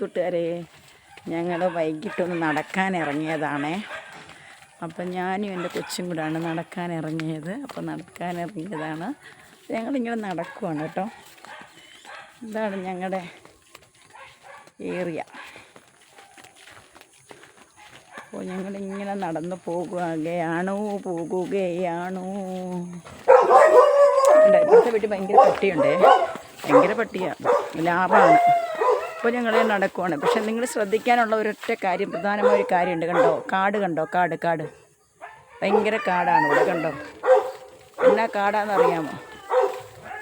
കൂട്ടുകാരെ ഞങ്ങൾ വൈകിട്ടൊന്ന് നടക്കാൻ ഇറങ്ങിയതാണേ അപ്പം ഞാനും എന്റെ കൊച്ചും കൂടാണ് നടക്കാൻ ഇറങ്ങിയത് അപ്പം നടക്കാൻ ഇറങ്ങിയതാണ് ഞങ്ങളിങ്ങനെ നടക്കുവാണ് കേട്ടോ. ഇതാണ് ഞങ്ങളുടെ ഏറിയ അപ്പോൾ ഞങ്ങളിങ്ങനെ നടന്നു പോകുകയാണോ പോകുകയാണോ? ഇപ്പോഴത്തെ വീട്ടിൽ ഭയങ്കര പട്ടിയുണ്ടേ. ഭയങ്കര പട്ടിയാണ് ലാഭമാണ് അപ്പോൾ ഞങ്ങൾ നടക്കുവാണ്. പക്ഷെ നിങ്ങൾ ശ്രദ്ധിക്കാനുള്ള ഒരൊറ്റ കാര്യം പ്രധാനമായ ഒരു കാര്യമുണ്ട് കണ്ടോ? കാട് കണ്ടോ? കാട് കാട്. ഭയങ്കര കാടാണ് ഇവിടെ കണ്ടോ? എന്നാ കാടാന്ന് അറിയാമോ?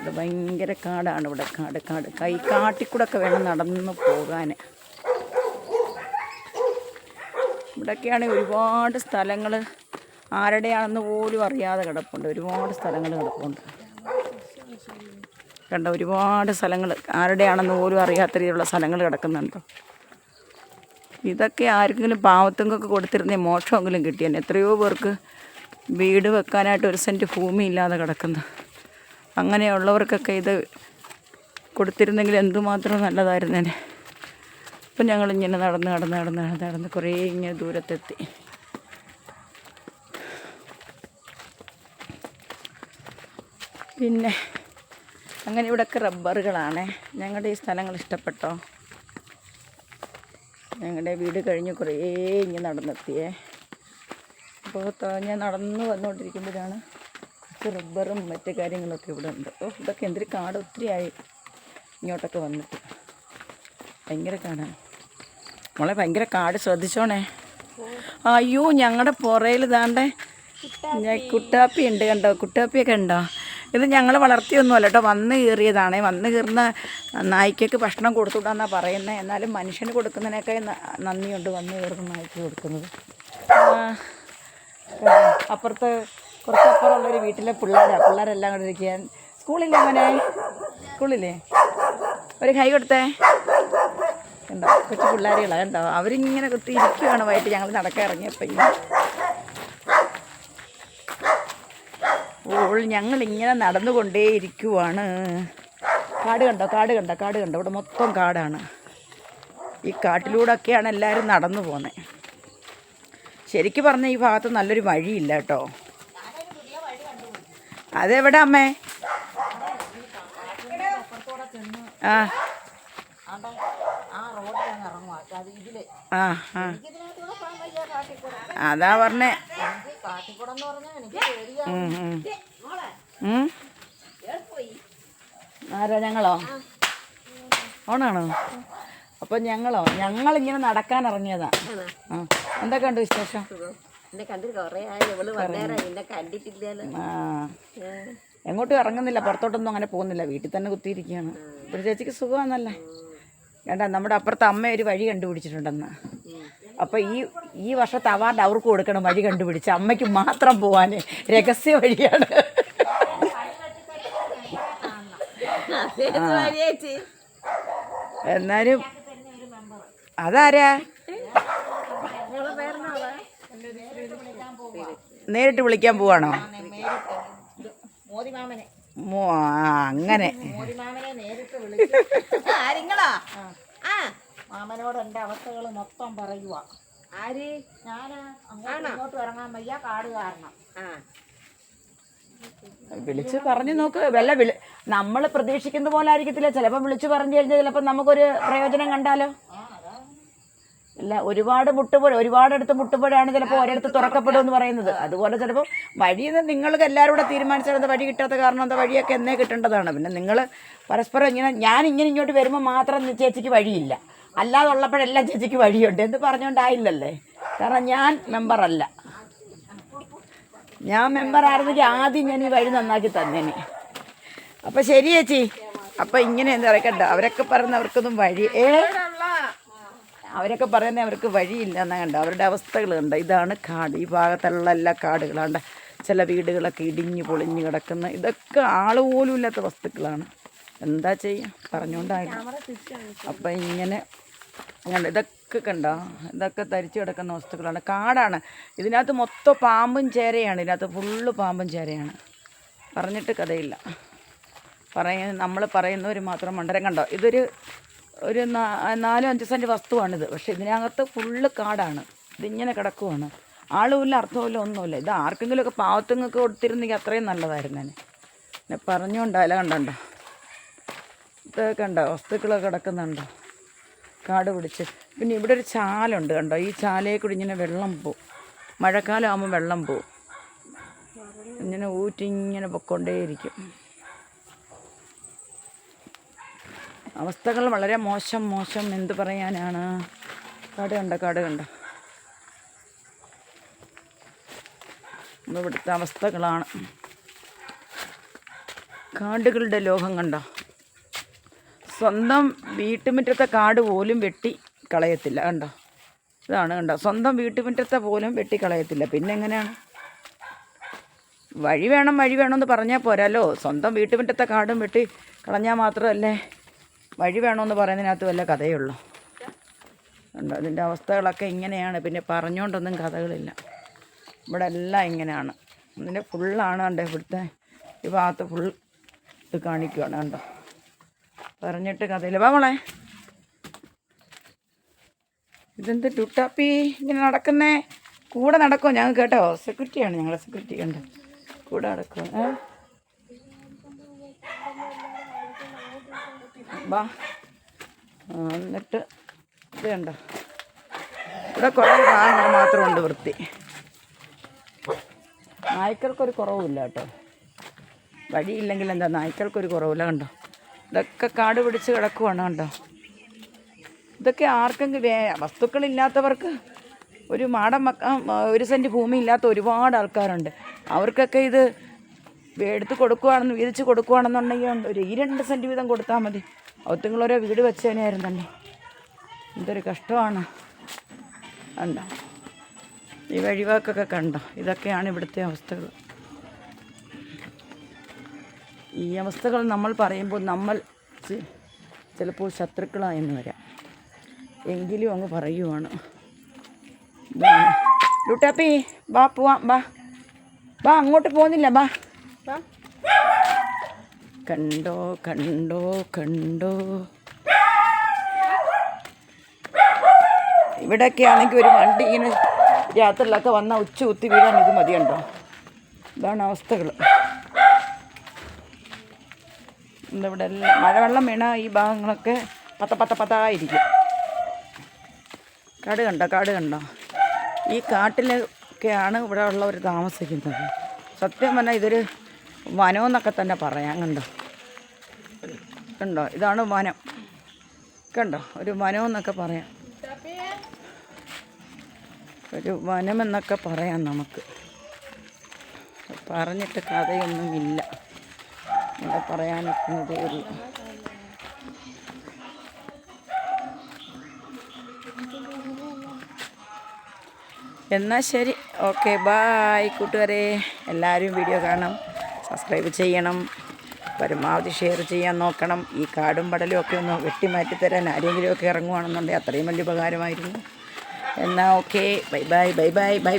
ഇത് ഭയങ്കര കാടാണ് ഇവിടെ. കാട് കാട്. കൈ കാട്ടിക്കൂടെ ഒക്കെ വേണം നടന്നു പോകാൻ. ഇവിടെയൊക്കെയാണ് ഒരുപാട് സ്ഥലങ്ങൾ. ആരുടെയാണെന്ന് പോലും അറിയാതെ കിടപ്പുണ്ട്. ഒരുപാട് സ്ഥലങ്ങൾ കിടപ്പുണ്ട്. കണ്ട ഒരുപാട് സ്ഥലങ്ങൾ ആരുടെയാണെന്ന് പോലും അറിയാത്ത രീതിയിലുള്ള സ്ഥലങ്ങൾ കിടക്കുന്നുണ്ട്. ഇതൊക്കെ ആർക്കെങ്കിലും പാവത്തുങ്ങൾക്ക് കൊടുത്തിരുന്നേ മോക്ഷമെങ്കിലും കിട്ടിയേനെ. എത്രയോ പേർക്ക് വീട് വെക്കാനായിട്ട് ഒരു സെന്റ് ഭൂമി ഇല്ലാതെ കിടക്കുന്നു. അങ്ങനെയുള്ളവർക്കൊക്കെ ഇത് കൊടുത്തിരുന്നെങ്കിൽ എന്തുമാത്രം നല്ലതായിരുന്നേനെ. അപ്പം ഞങ്ങളിങ്ങനെ നടന്ന് നടന്ന് നടന്ന് നടന്ന് നടന്ന് കുറേ ഇങ്ങനെ ദൂരത്തെത്തി. പിന്നെ അങ്ങനെ ഇവിടെയൊക്കെ റബ്ബറുകളാണ്. ഞങ്ങളുടെ ഈ സ്ഥലങ്ങൾ ഇഷ്ടപ്പെട്ടോ? ഞങ്ങളുടെ വീട് കഴിഞ്ഞ് കുറേ ഇങ്ങനെ നടന്നെത്തിയേ. അപ്പോൾ ഞാൻ നടന്നു വന്നുകൊണ്ടിരിക്കുമ്പോഴാണ് കുറച്ച് റബ്ബറും മറ്റു കാര്യങ്ങളൊക്കെ ഇവിടെ ഉണ്ട്. ഓ ഇതൊക്കെ എന്തൊരു കാട് ഒത്തിരിയായി ഇങ്ങോട്ടൊക്കെ വന്നിട്ട്. ഭയങ്കര കാടാണ്. മോളെ ഭയങ്കര കാട് ശ്രദ്ധിച്ചോണേ. അയ്യോ ഞങ്ങളുടെ പുറയിൽ ഇതാണ്ടേ. ഞാൻ കുട്ടാപ്പി ഉണ്ട് കണ്ടോ? കുട്ടാപ്പിയൊക്കെ ഉണ്ടോ? ഇത് ഞങ്ങൾ വളർത്തിയൊന്നുമല്ല കേട്ടോ വന്ന് കയറിയതാണ് വന്ന് കയറുന്ന നായ്ക്കൊക്കെ ഭക്ഷണം കൊടുത്തുവിടാന്നാണ് പറയുന്നത് എന്നാലും മനുഷ്യന് കൊടുക്കുന്നതിനൊക്കെ നന്ദിയുണ്ട് വന്ന് കയറുന്ന നായ്ക്ക് കൊടുക്കുന്നത്. അപ്പുറത്ത് അപ്പുറത്ത് കുറച്ചപ്പുറമുള്ളൊരു വീട്ടിലെ പിള്ളേരാണ് പിള്ളേരെല്ലാം കൂടെ ഇരിക്കാൻ സ്കൂളില്ലേ മോനെ? സ്കൂളില്ലേ? ഒരു കൈ കൊടുത്തേ. കണ്ടോ? കൊച്ചു പിള്ളേരുകളാണ് കണ്ടോ? അവരിങ്ങനെ കുത്തി ഇരിക്കുകയാണ് വൈകിട്ട് ഞങ്ങൾ നടക്കാൻ ഇറങ്ങിയപ്പോൾ ഞങ്ങൾ ഇങ്ങനെ നടന്നുകൊണ്ടേയിരിക്കുവാണ്. കാട് കണ്ടോ? കാട് കണ്ടോ? കാട് കണ്ടോ? ഇവിടെ മൊത്തം കാടാണ്. ഈ കാട്ടിലൂടെയൊക്കെയാണ് എല്ലാവരും നടന്നു പോകുന്നത് ശരിക്കും പറഞ്ഞാൽ ഈ ഭാഗത്ത് നല്ലൊരു വഴിയില്ല കേട്ടോ. അതെവിടെ അമ്മേ? ആ. ആ ആ. അതാ പറഞ്ഞേ. എനിക്ക്? ആരാ ഞങ്ങളോ? ഓണാണോ? അപ്പൊ ഞങ്ങളോ? ഞങ്ങൾ ഇങ്ങനെ നടക്കാൻ ഇറങ്ങിയതാ. എന്തൊക്കെ ഉണ്ട് വിശേഷം? എങ്ങോട്ടും ഇറങ്ങുന്നില്ല. പുറത്തോട്ടൊന്നും അങ്ങനെ പോകുന്നില്ല. വീട്ടിൽ തന്നെ കുത്തിയിരിക്കുകയാണ്. ഒരു ചേച്ചിക്ക് സുഖമാണല്ലേ. വേണ്ട നമ്മുടെ അപ്പുറത്തെ അമ്മ ഒരു വഴി കണ്ടുപിടിച്ചിട്ടുണ്ടെന്ന്. അപ്പൊ ഈ ഈ വർഷത്തെ അവാർഡ് അവർക്ക് കൊടുക്കണം വഴി കണ്ടുപിടിച്ച്. അമ്മയ്ക്ക് മാത്രം പോവാൻ രഹസ്യ വഴിയാണ് ചേച്ചി എന്നാലും അതാരാ? നേരിട്ട് വിളിക്കാൻ പോവാണോ? മോദി മാമനെ. മോ ആ, അങ്ങനെ. മോദി മാമനെ നേരിട്ട് വിളിച്ചു ആരിങ്ങളാ ആ. മാമനോട് എന്റെ അവസ്ഥകൾ മൊത്തം പറയുക ആര്? ഞാൻ. അങ്ങോട്ട് ഇറങ്ങാൻ വയ്യ കാട് കാരണം. ആ. വിളിച്ച് പറഞ്ഞു നോക്ക്. വല്ല വിളി നമ്മൾ പ്രതീക്ഷിക്കുന്ന പോലെ ആയിരിക്കത്തില്ല. ചിലപ്പോൾ വിളിച്ച് പറഞ്ഞു കഴിഞ്ഞാൽ ചിലപ്പോൾ നമുക്കൊരു പ്രയോജനം കണ്ടാലോ? ഇല്ല ഒരുപാട് മുട്ടുപുഴ ഒരുപാടടുത്ത് മുട്ടുപുഴയാണ് ചിലപ്പോൾ ഒരിടത്ത് തുറക്കപ്പെടും എന്ന് പറയുന്നത്. അതുപോലെ ചിലപ്പോൾ വഴിയെന്ന് നിങ്ങൾക്ക് എല്ലാവരും കൂടെ തീരുമാനിച്ചത് വഴി കിട്ടാത്ത കാരണം? എന്താ വഴിയൊക്കെ എന്നേ കിട്ടേണ്ടതാണ്. പിന്നെ നിങ്ങൾ പരസ്പരം ഇങ്ങനെ ഞാൻ ഇങ്ങനെ ഇങ്ങോട്ട് വരുമ്പോൾ മാത്രം ചേച്ചിക്ക് വഴിയില്ല. അല്ലാതെ ഉള്ളപ്പോഴെല്ലാം ചേച്ചിക്ക് വഴിയുണ്ട്. എന്ന് പറഞ്ഞുകൊണ്ടായില്ലല്ലേ കാരണം ഞാൻ മെമ്പറല്ല ഞാൻ മെമ്പർ ആയിരുന്നെങ്കിൽ ആദ്യം ഞാൻ ഈ വഴി നന്നാക്കി തന്നേനെ. അപ്പം ശരി ചേച്ചി. അപ്പം ഇങ്ങനെ എന്താ പറയുക അവരൊക്കെ പറയുന്ന അവർക്കൊന്നും വഴി ഏ? അവരൊക്കെ പറയുന്നത് അവർക്ക് വഴിയില്ല എന്നാ കണ്ട? അവരുടെ അവസ്ഥകൾ കണ്ട? ഇതാണ് കാട്. ഈ ഭാഗത്തുള്ള എല്ലാ കാടുകളാണ്ട് ചില വീടുകളൊക്കെ ഇടിഞ്ഞു പൊളിഞ്ഞു കിടക്കുന്ന. ഇതൊക്കെ ആൾ പോലും ഇല്ലാത്ത വസ്തുക്കളാണ്. എന്താ ചെയ്യുക പറഞ്ഞുകൊണ്ടായില്ല അപ്പം ഇങ്ങനെ ഇതൊക്കെ കണ്ടോ ഇതൊക്കെ തരിച്ചു കിടക്കുന്ന വസ്തുക്കളാണ്. കാടാണ്. ഇതിനകത്ത് മൊത്തം പാമ്പും ചേരയാണ്. ഇതിനകത്ത് ഫുള്ള് പാമ്പും ചേരയാണ്. പറഞ്ഞിട്ട് കഥയില്ല. പറയ നമ്മൾ പറയുന്നവർ മാത്രം മണ്ടരം കണ്ടോ? ഇതൊരു ഒരു നാലും അഞ്ച് സെന്റ് വസ്തുവാണിത്. പക്ഷേ ഇതിനകത്ത് ഫുള്ള് കാടാണ്. ഇതിങ്ങനെ കിടക്കുവാണ്. ആളുമില്ല അർത്ഥമില്ല ഒന്നുമില്ല. ഇത് ആർക്കെങ്കിലുമൊക്കെ പാവത്തുങ്ങൾക്ക് കൊടുത്തിരുന്നെങ്കിൽ അത്രയും നല്ലതായിരുന്നു തന്നെ പിന്നെ പറഞ്ഞുകൊണ്ടല്ല കണ്ടോ ഇതൊക്കെ കണ്ടോ? വസ്തുക്കളൊക്കെ കിടക്കുന്നുണ്ടോ? കാട് പിടിച്ച്. പിന്നെ ഇവിടെ ഒരു ചാലുണ്ട് കണ്ടോ? ഈ ചാലയിൽ കൂടി ഇങ്ങനെ വെള്ളം പോവും. മഴക്കാലം ആകുമ്പോൾ വെള്ളം പോവും. ഇങ്ങനെ ഊറ്റി ഇങ്ങനെ പൊക്കൊണ്ടേയിരിക്കും അവസ്ഥകൾ വളരെ മോശം മോശം. എന്ത് പറയാനാണ്? കാട് കണ്ട? കാട് കണ്ട? ഇവിടുത്തെ അവസ്ഥകളാണ്. കാടുകളുടെ ലോകം കണ്ട? സ്വന്തം വീട്ടുമുറ്റത്തെ കാട് പോലും വെട്ടി. കളയത്തില്ല കണ്ടോ? ഇതാണ് കണ്ടോ? സ്വന്തം വീട്ടുമുറ്റത്തെ പോലും വെട്ടിക്കളയത്തില്ല. പിന്നെ എങ്ങനെയാണ്? വഴി വേണം വഴി വേണമെന്ന് പറഞ്ഞാൽ പോരാലോ സ്വന്തം വീട്ടുമുറ്റത്തെ കാടും വെട്ടി കളഞ്ഞാൽ മാത്രമല്ലേ വഴി വേണമെന്ന് പറയുന്നതിനകത്ത് വല്ല കഥയുള്ളൂ. ഉണ്ട് അതിന്റെ അവസ്ഥകളൊക്കെ ഇങ്ങനെയാണ്. പിന്നെ പറഞ്ഞുകൊണ്ടൊന്നും കഥകളില്ല. ഇവിടെ എല്ലാം ഇങ്ങനെയാണ്. ഇതിന്റെ ഫുള്ളാണ് കണ്ടോ? ഇവിടുത്തെ ഈ ഭാഗത്ത് ഫുൾ ഇത് കാണിക്കുകയാണ് കണ്ടോ? പറഞ്ഞിട്ട് കഥയില്ല. വാ മോളെ. ഇതെന്ത് ടുട്ടാപ്പി ഇങ്ങനെ നടക്കുന്നേ? കൂടെ നടക്കുമോ ഞങ്ങൾ കേട്ടോ. സെക്യൂരിറ്റി ആണ് ഞങ്ങളെ സെക്യൂരിറ്റി കണ്ടോ കൂടെ നടക്കുമോ ഏ? വാ. എന്നിട്ട് ഇത് ഇവിടെ കുറേ മാത്രം ഉണ്ട് വൃത്തി. നായ്ക്കൾക്കൊരു കുറവുമില്ല കേട്ടോ. വഴിയില്ലെങ്കിൽ എന്താ? നായ്ക്കൾക്കൊരു കുറവില്ല കണ്ടോ? ഇതൊക്കെ കാട് പിടിച്ച് കിടക്കുവാണ് കണ്ടോ? ഇതൊക്കെ ആർക്കെങ്കിലും വേ വസ്തുക്കളില്ലാത്തവർക്ക് ഒരു മാടം മക്ക ഒരു സെന്റ് ഭൂമി ഇല്ലാത്ത ഒരുപാട് ആൾക്കാരുണ്ട്. അവർക്കൊക്കെ ഇത് എടുത്ത് കൊടുക്കുവാണെന്ന് വീതിച്ച് കൊടുക്കുവാണെന്നുണ്ടെങ്കിൽ ഒരു ഈ രണ്ട് സെന്റ് വീതം കൊടുത്താൽ മതി. അവത്തുങ്ങളോരോ വീട് വെച്ചതിനായിരുന്നു തന്നെ. എന്തൊരു കഷ്ടമാണ്. കണ്ടോ? ഈ വഴിവാക്കൊക്കെ കണ്ടോ? ഇതൊക്കെയാണ് ഇവിടുത്തെ അവസ്ഥകൾ. ഈ അവസ്ഥകൾ നമ്മൾ പറയുമ്പോൾ നമ്മൾ ചിലപ്പോൾ ശത്രുക്കളായെന്ന് വരാം. എങ്കിലും അങ്ങ് പറയുവാണ്. ലുട്ടാപ്പി ബാ പോവാം ബാ. ബാ അങ്ങോട്ട് പോകുന്നില്ല ബാ. ബാ. കണ്ടോ കണ്ടോ കണ്ടോ. ഇവിടെയൊക്കെ ആണെങ്കിൽ ഒരു വണ്ടി ഇങ്ങനെ രാത്രിയിലൊക്കെ വന്നാൽ ഉച്ച കുത്തി വീഴാൻ ഇത് മതിയുണ്ടോ? ഇതാണ് അവസ്ഥകൾ ഇവിടെ എല്ലാം മഴവെള്ളം വീണ ഈ ഭാഗങ്ങളൊക്കെ പത്ത പത്ത പത്തായിരിക്കും. കാട് കണ്ടോ? കാട് കണ്ടോ? ഈ കാട്ടിലൊക്കെയാണ് ഇവിടെ ഉള്ളവർ താമസിക്കുന്നത്. സത്യം പറഞ്ഞാൽ ഇതൊരു വനമെന്നൊക്കെ തന്നെ പറയാം. കണ്ടോ? കണ്ടോ? ഇതാണ് വനം. കണ്ടോ? ഒരു വനമെന്നൊക്കെ പറയാം. ഒരു വനമെന്നൊക്കെ പറയാം നമുക്ക്. പറഞ്ഞിട്ട് കഥയൊന്നുമില്ല. ഇവിടെ പറയാനൊക്കുന്നതേ ഉള്ളൂ. എന്നാൽ ശരി. ഓക്കെ ബായ് കൂട്ടുകാരെ. എല്ലാവരും വീഡിയോ കാണണം സബ്സ്ക്രൈബ് ചെയ്യണം. പരമാവധി ഷെയർ ചെയ്യാൻ നോക്കണം. ഈ കാടും പടലും ഒക്കെ ഒന്ന് വെട്ടിമാറ്റി തരാൻ ആരെങ്കിലും ഒക്കെ ഇറങ്ങുവാണെന്നുണ്ടെങ്കിൽ അത്രയും വലിയ ഉപകാരമായിരുന്നു. എന്നാൽ okay bye bye bye bye bye bye